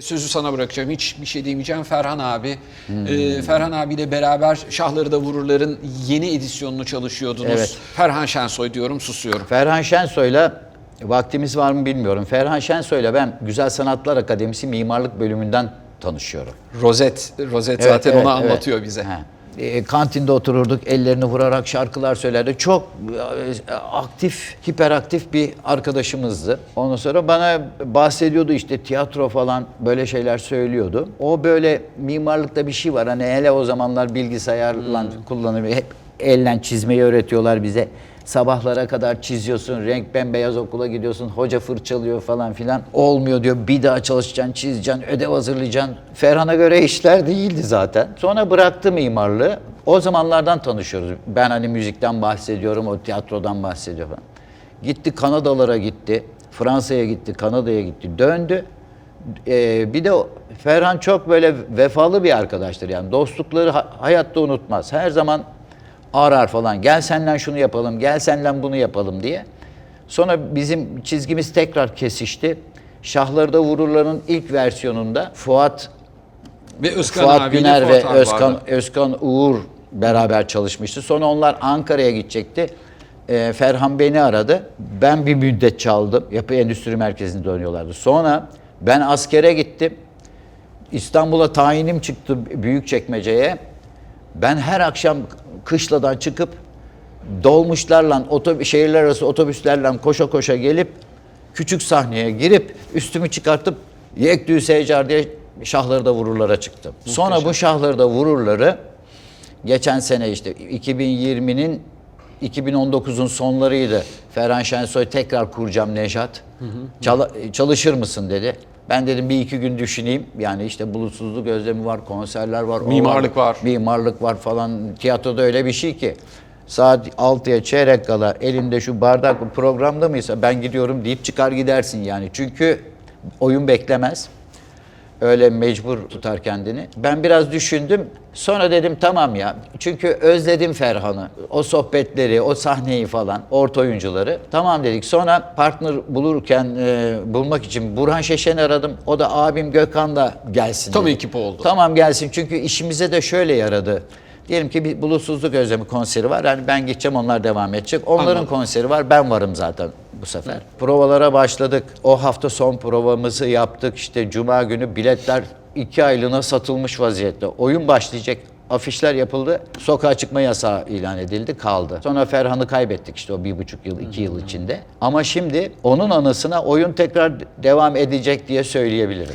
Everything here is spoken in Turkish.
Sözü sana bırakacağım. Hiç bir şey demeyeceğim. Ferhan abi. Ee, Ferhan abiyle beraber Şahları da Vururlar'ın yeni edisyonunu çalışıyordunuz. Evet. Ferhan Şensoy diyorum, susuyorum. Ferhan Şensoy'la vaktimiz var mı bilmiyorum. Ferhan Şensoy'la ben Güzel Sanatlar Akademisi Mimarlık bölümünden tanışıyorum. Rozet, Rozet Evet, zaten evet, onu evet. anlatıyor bize. Ha. E, kantinde otururduk, ellerini vurarak şarkılar söylerdi. Çok e, aktif, hiperaktif bir arkadaşımızdı. Ondan sonra bana bahsediyordu işte tiyatro falan böyle şeyler söylüyordu. O böyle mimarlıkta bir şey var. Hani hele o zamanlar bilgisayarla kullanıyor. Hep elle çizmeyi öğretiyorlar bize. Sabahlara kadar çiziyorsun, renk bembeyaz okula gidiyorsun, hoca fırçalıyor falan filan. Olmuyor diyor, bir daha çalışacaksın, çizeceksin, ödev hazırlayacaksın. Ferhan'a göre işler değildi zaten. Sonra bıraktı mimarlığı. O zamanlardan tanışıyoruz. Ben hani müzikten bahsediyorum, o tiyatrodan bahsediyor falan. Gitti Kanadalara gitti, Fransa'ya gitti, Kanada'ya gitti, döndü. Ee, bir de Ferhan çok böyle vefalı bir arkadaştır yani dostlukları ha- hayatta unutmaz. Her zaman arar falan. Gel senden şunu yapalım, gel senden bunu yapalım diye. Sonra bizim çizgimiz tekrar kesişti. Şahlarda Vururlar'ın ilk versiyonunda Fuat Ve Özkan Fuat Güner Fuat ve abi Özkan vardı. Özkan Uğur beraber çalışmıştı. Sonra onlar Ankara'ya gidecekti. Ee, Ferhan beni aradı. Ben bir müddet çaldım. Yapı Endüstri Merkezi'nde oynuyorlardı. Sonra ben askere gittim. İstanbul'a tayinim çıktı Büyükçekmece'ye. Ben her akşam kışladan çıkıp dolmuşlarla, otobüs, şehirler arası otobüslerle koşa koşa gelip küçük sahneye girip üstümü çıkartıp Yekdü Seycar diye şahları da vururlara çıktım. Sonra bu şahları da vururları geçen sene işte 2020'nin 2019'un sonlarıydı. Ferhan Şensoy tekrar kuracağım Nejat. Çala- çalışır mısın dedi. Ben dedim bir iki gün düşüneyim. Yani işte bulutsuzluk özlemi var, konserler var. Mimarlık var. Mimarlık var falan. Tiyatroda öyle bir şey ki. Saat 6'ya çeyrek kala elinde şu bardak programda mıysa ben gidiyorum deyip çıkar gidersin yani. Çünkü oyun beklemez. Öyle mecbur tutar kendini. Ben biraz düşündüm. Sonra dedim tamam ya. Çünkü özledim Ferhan'ı. O sohbetleri, o sahneyi falan, orta oyuncuları. Tamam dedik. Sonra partner bulurken e, bulmak için Burhan Şeşen'i aradım. O da abim Gökhan da gelsin Tam dedi. ekip oldu. Tamam gelsin çünkü işimize de şöyle yaradı. Diyelim ki bir bulutsuzluk özlemi konseri var. Yani ben gideceğim onlar devam edecek. Onların Anladım. konseri var. Ben varım zaten bu sefer. Provalara başladık. O hafta son provamızı yaptık. İşte cuma günü biletler iki aylığına satılmış vaziyette. Oyun başlayacak. Afişler yapıldı. Sokağa çıkma yasağı ilan edildi. Kaldı. Sonra Ferhan'ı kaybettik işte o bir buçuk yıl, iki yıl içinde. Ama şimdi onun anısına oyun tekrar devam edecek diye söyleyebilirim.